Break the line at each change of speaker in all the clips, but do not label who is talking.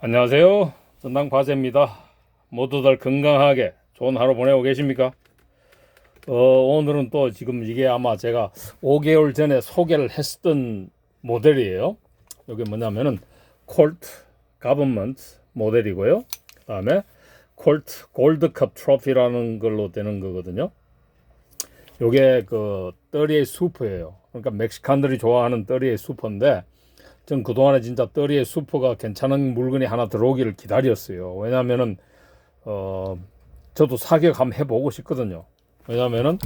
안녕하세요. 전당 과제입니다. 모두들 건강하게 좋은 하루 보내고 계십니까? 어, 오늘은 또 지금 이게 아마 제가 5개월 전에 소개를 했었던 모델이에요. 이게 뭐냐면은 콜트 가버먼트 모델이고요. 그 다음에 콜트 골드컵 트로피라는 걸로 되는 거거든요. 요게 그 떠리의 수프예요. 그러니까 멕시칸들이 좋아하는 떠리의 수프인데 전 그동안에 진짜 떠리의 수프가 괜찮은 물건이 하나 들어오기를 기다렸어요. 왜냐면은 어 저도 사격 한번 해보고 싶거든요. 왜냐면은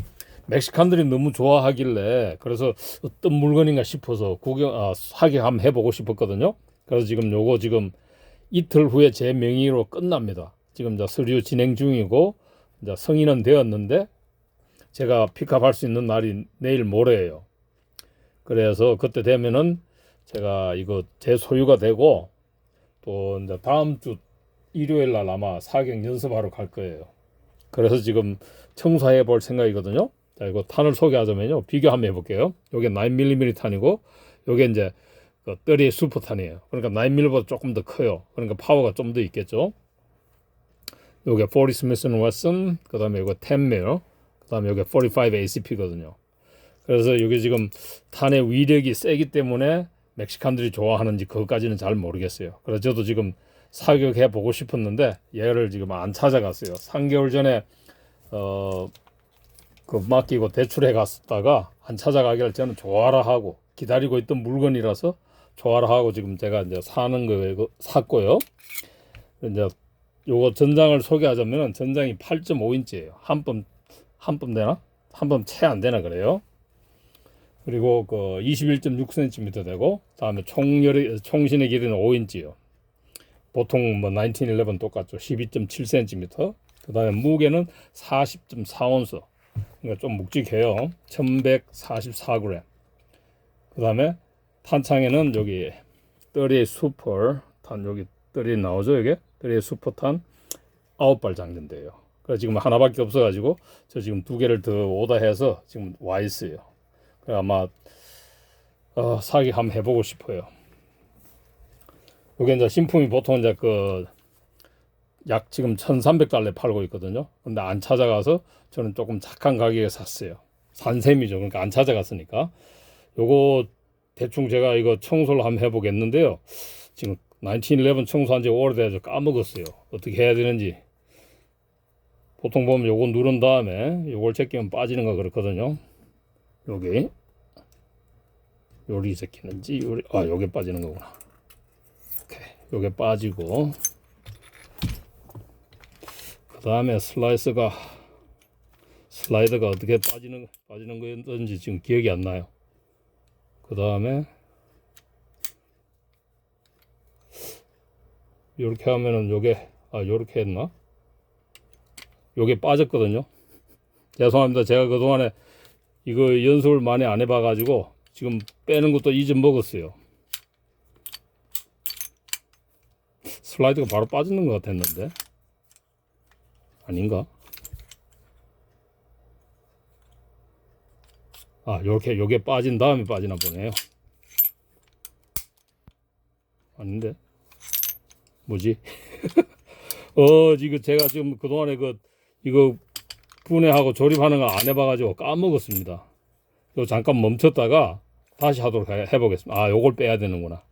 멕시칸들이 너무 좋아하길래 그래서 어떤 물건인가 싶어서 구경 아, 사격 한번 해보고 싶었거든요. 그래서 지금 요거 지금 이틀 후에 제 명의로 끝납니다. 지금 이제 서류 진행 중이고 이제 성인은 되었는데 제가 픽업할 수 있는 날이 내일 모레예요. 그래서 그때 되면은 제가 이거 제 소유가 되고 또 이제 다음 주 일요일 날 아마 사격 연습하러 갈 거예요. 그래서 지금 청소해 볼 생각이거든요. 자, 이거 탄을 소개하자면요. 비교 한번 해볼게요. 요게 9mm 탄이고 요게 이제 그 떠리의 슈퍼 탄이에요. 그러니까 9mm보다 조금 더 커요. 그러니까 파워가 좀 더 있겠죠. 요게 40 스미스 웨슨, 그 다음에 요거 10mm, 그 다음에 요게 45 ACP거든요. 그래서 이게 지금 탄의 위력이 세기 때문에 멕시칸들이 좋아하는지 그것까지는 잘 모르겠어요. 그래서 저도 지금 사격해 보고 싶었는데 얘를 지금 안 찾아갔어요. 3개월 전에 어 그 맡기고 대출해 갔다가 안 찾아가기를 저는 좋아라 하고 기다리고 있던 물건이라서 좋아라 하고 지금 제가 이제 사는 거 샀고요. 이제 요거 전장을 소개하자면은 전장이 8.5인치예요. 한뼘 한뼘 되나? 한뼘 채 안 되나 그래요. 그리고 그 21.6cm 되고 다음에 총열이 총신의 길이는 5인치요. 보통 뭐 1911 똑같죠. 12.7cm. 그다음에 무게는 40.4온스. 그러니까 좀 묵직해요. 1144g. 그다음에 탄창에는 여기 떠리의 슈퍼 탄 여기 떠리 나오죠, 이게? 떠리의 슈퍼 탄 9발 장전돼요. 그래서 지금 하나밖에 없어 가지고 저 지금 두 개를 더 오다 해서 지금 와 있어요. 아마 어, 사기 한번 해보고 싶어요. 이게 이제 신품이 보통 이제 그 약 지금 1,300달러에 팔고 있거든요. 근데 안 찾아가서 저는 조금 착한 가격에 샀어요. 산 셈이죠. 그러니까 안 찾아갔으니까. 요거 대충 제가 이거 청소를 한번 해보겠는데요. 지금 1911 청소한 지 오래돼서 까먹었어요. 어떻게 해야 되는지. 보통 보면 요거 누른 다음에 요걸 제끼면 빠지는 거 그렇거든요. 여기 요리 새끼는지 요리 아 요게 빠지는 거구나. 오케이 요게 빠지고 그 다음에 슬라이스가 슬라이드가 어떻게 빠지는 빠지는 거였는지 지금 기억이 안 나요. 그 다음에 요렇게 하면은 요게 아 요렇게 했나? 요게 빠졌거든요. 죄송합니다. 제가 그동안에 이거 연습을 많이 안 해봐가지고 지금 빼는 것도 잊어먹었어요. 슬라이드가 바로 빠지는 것 같았는데 아닌가? 아 요렇게 요게 빠진 다음에 빠지나 보네요. 아닌데 뭐지? 어 이거 제가 지금 그동안에 그 이거 분해하고 조립하는 거 안 해봐가지고 까먹었습니다. 요 잠깐 멈췄다가 다시 하도록 해- 해보겠습니다. 아, 요걸 빼야 되는구나.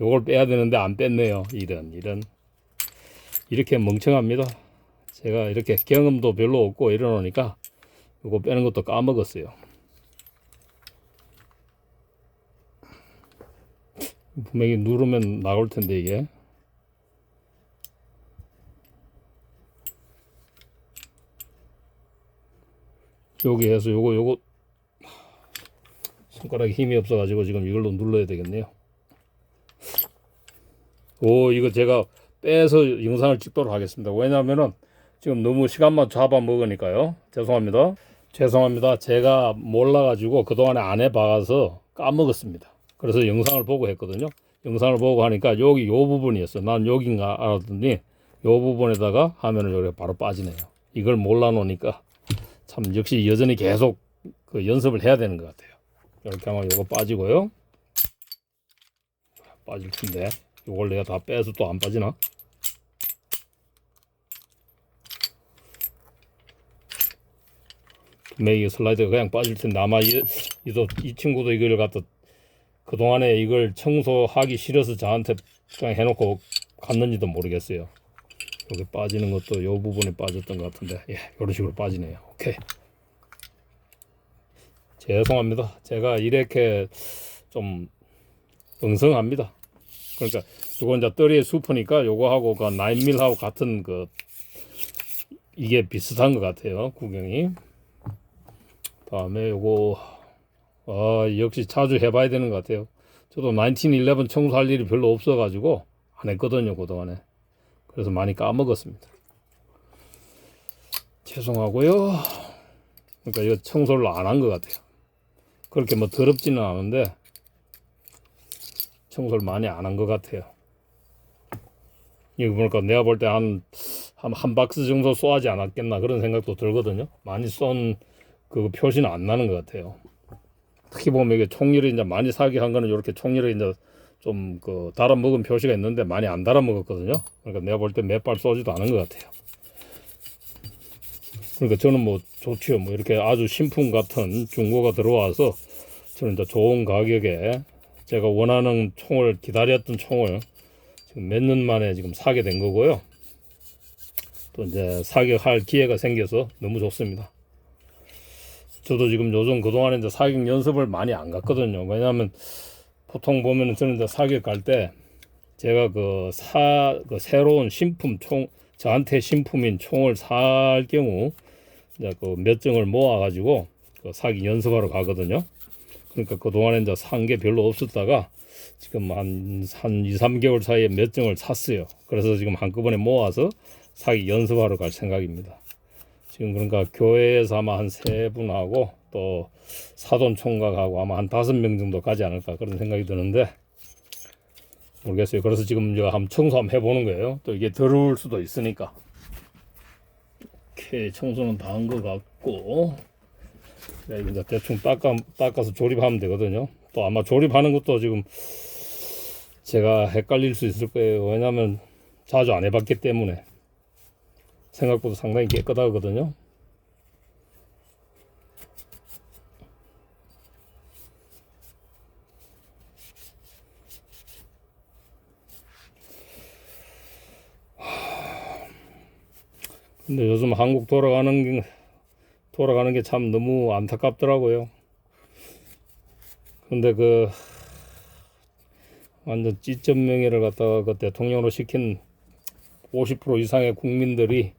요걸 빼야 되는데 안 뺐네요. 이런, 이런. 이렇게 멍청합니다. 제가 이렇게 경험도 별로 없고 이러놓으니까 요거 빼는 것도 까먹었어요. 분명히 누르면 나올 텐데, 이게. 여기 해서 요거 요거 손가락에 힘이 없어가지고 지금 이걸로 눌러야 되겠네요. 오 이거 제가 빼서 영상을 찍도록 하겠습니다. 왜냐하면은 지금 너무 시간만 잡아 먹으니까요. 죄송합니다. 죄송합니다. 제가 몰라가지고 그동안에 안 해봐서 까먹었습니다. 그래서 영상을 보고 했거든요. 영상을 보고 하니까 여기 요 부분이었어. 난 여긴가 알았더니 요 부분에다가 하면은 여기 바로 빠지네요. 이걸 몰라 놓으니까 참 역시 여전히 계속 그 연습을 해야 되는 것 같아요. 이렇게 하면 요거 빠지고요. 빠질 텐데 이걸 내가 다 빼서 또 안 빠지나? 분명히 이 슬라이드가 그냥 빠질 텐데 아마 이, 이도, 이 친구도 이걸 갖다 그동안에 이걸 청소하기 싫어서 저한테 그냥 해놓고 갔는지도 모르겠어요. 여기 빠지는 것도 이 부분에 빠졌던 것 같은데 예, 이런 식으로 빠지네요. 오케이. 죄송합니다. 제가 이렇게 좀 엉성합니다. 그러니까 이거 이제 떨이의 수프니까 요거하고 그 나인밀하고 같은 그 이게 비슷한 것 같아요. 구경이. 다음에 요거 아 역시 자주 해봐야 되는 것 같아요. 저도 1911 청소할 일이 별로 없어가지고 안 했거든요 그동안에. 그래서 많이 까먹었습니다. 죄송하고요. 그러니까 이거 청소를 안 한 것 같아요. 그렇게 뭐 더럽지는 않은데 청소를 많이 안 한 것 같아요. 이거 보니까 내가 볼 때 한 한 한 박스 정도 쏘하지 않았겠나 그런 생각도 들거든요. 많이 쏜 그 표시는 안 나는 것 같아요. 특히 보면 이게 총리를 이제 많이 사기 한 거는 이렇게 총리를 이제 좀 그 달아 먹은 표시가 있는데 많이 안 달아 먹었거든요. 그러니까 내가 볼 때 몇 발 쏘지도 않은 것 같아요. 그러니까 저는 뭐 좋지요. 뭐 이렇게 아주 신품 같은 중고가 들어와서 저는 이제 좋은 가격에 제가 원하는 총을 기다렸던 총을 지금 몇 년 만에 지금 사게 된 거고요. 또 이제 사격할 기회가 생겨서 너무 좋습니다. 저도 지금 요즘 그동안에 이제 사격 연습을 많이 안 갔거든요. 왜냐하면 보통 보면은 저는 이제 사격 갈 때 제가 그 사, 그 새로운 신품 총, 저한테 신품인 총을 살 경우 이제 그 몇 정을 모아가지고 그 사격 연습하러 가거든요. 그러니까 그동안에 이제 산 게 별로 없었다가 지금 한, 한 2, 3개월 사이에 몇 정을 샀어요. 그래서 지금 한꺼번에 모아서 사격 연습하러 갈 생각입니다. 지금 그러니까 교회에서 아마 한 세 분하고 또 사돈 총각하고 아마 한 다섯 명 정도 가지 않을까 그런 생각이 드는데 모르겠어요. 그래서 지금 제가 한번 청소 한번 해보는 거예요. 또 이게 더러울 수도 있으니까. 오케이 청소는 다 한 것 같고 네, 이제 대충 닦아, 닦아서 조립하면 되거든요. 또 아마 조립하는 것도 지금 제가 헷갈릴 수 있을 거예요. 왜냐하면 자주 안 해봤기 때문에 생각보다 상당히 깨끗하거든요. 근데 요즘 한국 돌아가는 게, 돌아가는 게 참 너무 안타깝더라고요. 근데 그 완전 찌점 명예를 갖다가 그 대통령으로 시킨 50% 이상의 국민들이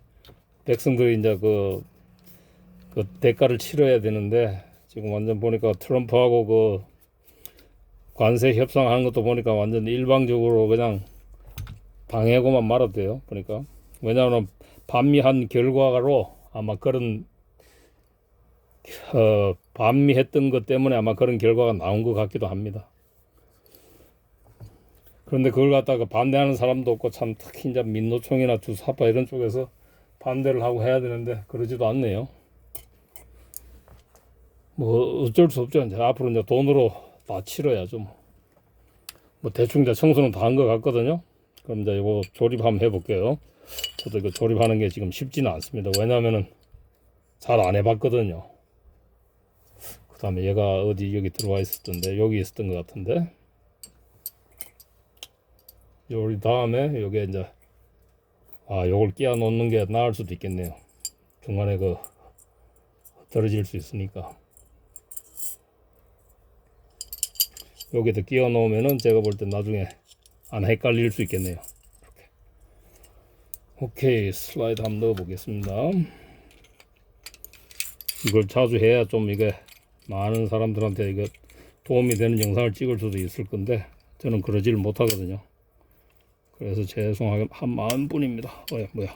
백성들이 이제 그, 그 대가를 치러야 되는데 지금 완전 보니까 트럼프하고 그 관세 협상하는 것도 보니까 완전 일방적으로 그냥 방해하고만 말았대요. 보니까 왜냐하면 반미한 결과로 아마 그런 어, 반미했던 것 때문에 아마 그런 결과가 나온 것 같기도 합니다. 그런데 그걸 갖다가 반대하는 사람도 없고 참 특히 이제 민노총이나 주사파 이런 쪽에서 반대를 하고 해야 되는데 그러지도 않네요. 뭐 어쩔 수 없죠. 이제 앞으로 이제 돈으로 다 치러야죠. 뭐, 뭐 대충 이제 청소는 다 한 것 같거든요. 그럼 이제 이거 조립 한번 해볼게요. 저도 이거 조립하는 게 지금 쉽지는 않습니다. 왜냐하면은 잘 안 해봤거든요. 그 다음에 얘가 어디 여기 들어와 있었던데 여기 있었던 것 같은데 요리 다음에 요게 이제 아 요걸 끼워 놓는 게 나을 수도 있겠네요. 중간에 그 떨어질 수 있으니까. 여기다 끼워 놓으면은 제가 볼 때 나중에 안 헷갈릴 수 있겠네요. 이렇게. 오케이 슬라이드 한번 넣어 보겠습니다. 이걸 자주 해야 좀 이게 많은 사람들한테 이거 도움이 되는 영상을 찍을 수도 있을 건데 저는 그러지를 못하거든요 그래서 죄송하게 한 마음 뿐입니다. 어, 뭐야.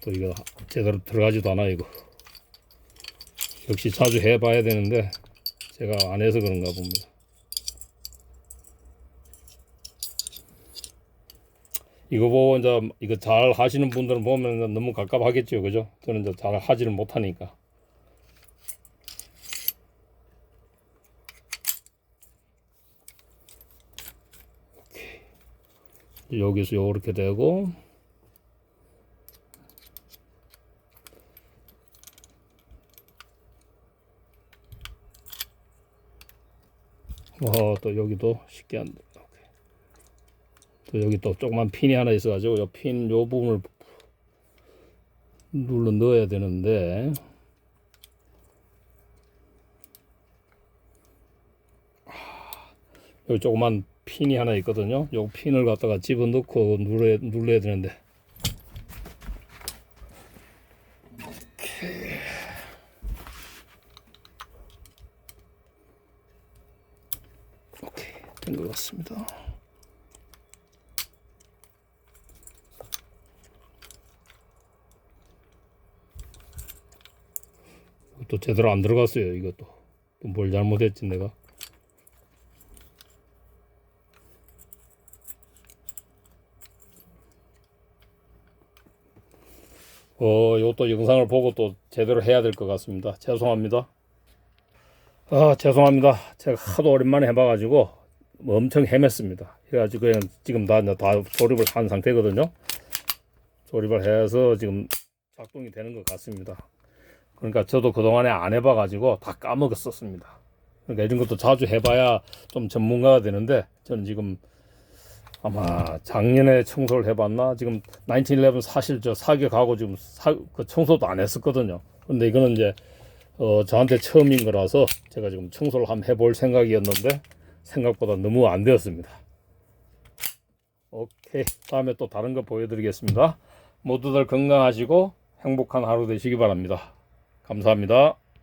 또 이거 제대로 들어가지도 않아, 이거. 역시 자주 해봐야 되는데, 제가 안 해서 그런가 봅니다. 이거 보고 이제 이거 잘 하시는 분들은 보면 너무 갑갑하겠죠, 그죠? 저는 이제 잘 하지를 못하니까. 여기서 요렇게 되고 어, 또 여기도 쉽게 안 돼. 오케이. 또 여기 또 조그만 핀이 하나 있어가지고 요 핀 요 부분을 눌러 넣어야 되는데 여기 조그만 핀이 하나 있거든요. 요 핀을 갖다가 집어넣고 눌러야, 눌러야 되는데 오케이 된것 같습니다. 또 제대로 안 들어갔어요. 이것도 또뭘 잘못했지 내가. 어, 이것도 영상을 보고 또 제대로 해야 될 것 같습니다. 죄송합니다. 아, 죄송합니다. 제가 하도 오랜만에 해봐가지고 엄청 헤맸습니다. 그래가지고 그냥 지금 다, 다 조립을 한 상태거든요. 조립을 해서 지금 작동이 되는 것 같습니다. 그러니까 저도 그동안에 안 해봐가지고 다 까먹었었습니다. 그러니까 이런 것도 자주 해봐야 좀 전문가가 되는데 저는 지금 아마 작년에 청소를 해봤나 지금 1911 사실 저 사격하고 지금 사, 그 청소도 안 했었거든요. 근데 이거는 이제 어, 저한테 처음인 거라서 제가 지금 청소를 한번 해볼 생각이었는데 생각보다 너무 안 되었습니다. 오케이 다음에 또 다른 거 보여드리겠습니다. 모두들 건강하시고 행복한 하루 되시기 바랍니다. 감사합니다.